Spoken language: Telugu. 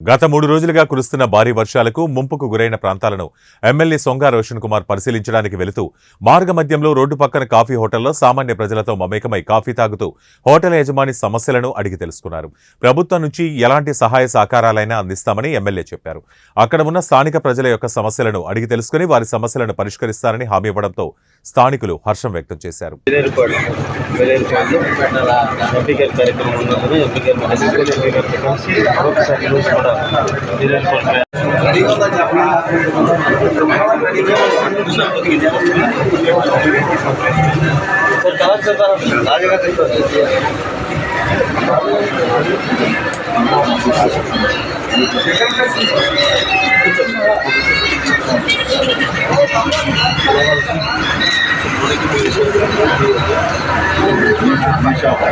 గత మూడు రోజులుగా కురుస్తున్న భారీ వర్షాలకు ముంపుకు గురైన ప్రాంతాలను ఎమ్మెల్యే సొంగా రోషన్ కుమార్ పరిశీలించడానికి వెళుతూ మార్గ మధ్యంలో రోడ్డు పక్కన కాఫీ హోటల్లో సామాన్య ప్రజలతో మమేకమై కాఫీ తాగుతూ హోటల్ యజమాని సమస్యలను అడిగి తెలుసుకున్నారు. ప్రభుత్వం నుంచి ఎలాంటి సహాయ సహకారాలైనా అందిస్తామని ఎమ్మెల్యే చెప్పారు. అక్కడ ఉన్న స్థానిక ప్రజల యొక్క సమస్యలను అడిగి తెలుసుకుని వారి సమస్యలను పరిష్కరిస్తారని హామీ ఇవ్వడంతో స్థానికులు హర్షం వ్యక్తం చేశారు Thank. 没笑话。